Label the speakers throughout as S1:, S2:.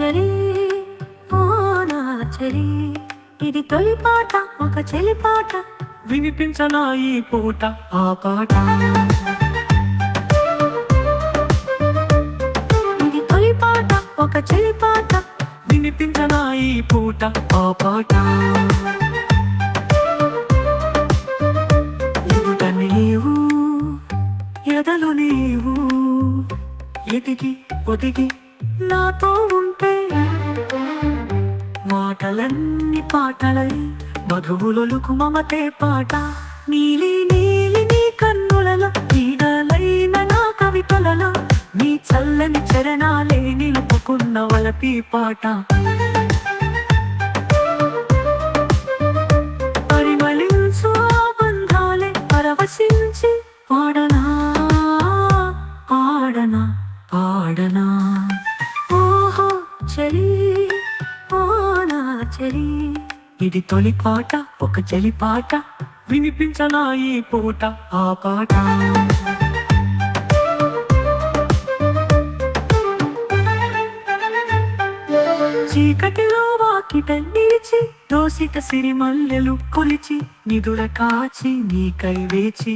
S1: చెలి ఓ నా చెలి. ఇది తొలి పాట ఒక చెలి పాట.
S2: వినిపించనా ఈ పూట? ఆ పాట.
S1: ఇది తొలి పాట ఒక చెలి పాట.
S2: వినిపించనా ఈ పూట? ఆ పాట. ఎదుట నీవు ఎదలు నీవు. ఎదిగి ఒదిగి నాతో ఉంటే మాటలన్నీ పాటలై. మధువులొలుకు మమతే పాట. నీలి నీలి నీ కన్నులలో నీడలైన నా కవితలలో నీ చల్లని చరణాలే నిలుపుకున్న వలపి పాట.
S1: నా చెలి
S2: ఇది తొలి పాట ఒక చెలి పాట వినిపించనా ఈ పూట ఆ పాట. చీకటిలో వాకిట నిలిచి దోసిట సిరిమల్లెలు కొలిచి నిధుల కాచి నీకై వేచి.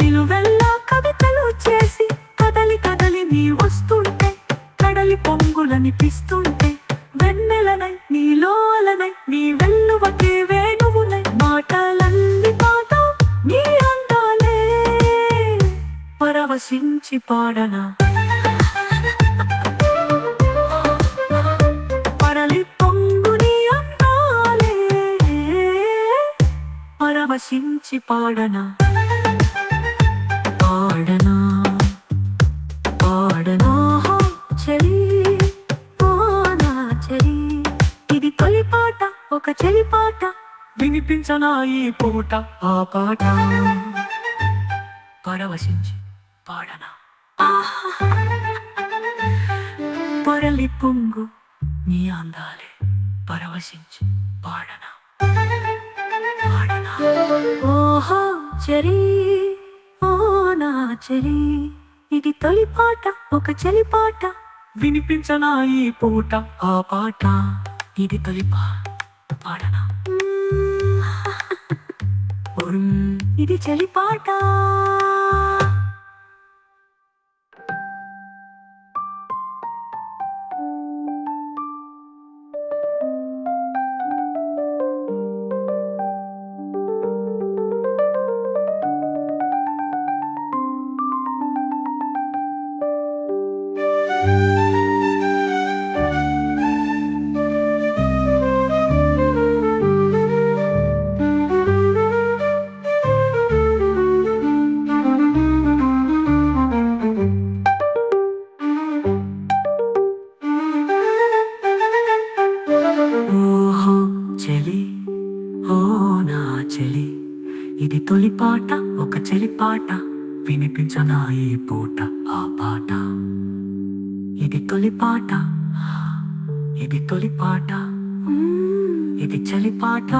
S2: నిలువెల్లా కవితలు చేసి కదలి కదలి నీ వస్తుంటే కడలి పొంగులనిపిస్తుంటే ఆశించి పాడనా? పరలి పొంగుని అన్నాలే. పరవశించి పాడనా? పాడనా? పాడనా?
S1: చెలి. నా చెలి. ఇది తొలి పాట ఒక చెలి పాట.
S2: వినిపించనా ఈ పూట ఆ పాట? పరవశించి పాడనా? పొరలి పొంగు నీ అందాలే పరవశించి పాడనా? పాడనా?
S1: ఓహో చెలి. ఓ నా చెలి. ఇది తొలి పాట ఒక చెలి పాట.
S2: వినిపించనా ఈ పూట ఆ పాట. ఇది తొలి పా పాడనా?
S1: ఇది చెలి పాట.
S2: ఇది తొలి పాట ఒక చెలి పాట. వినిపించనా ఈ పూట ఆ పాట? ఇది తొలి పాట ఇది తొలి పాట. ఇది చలి పాట.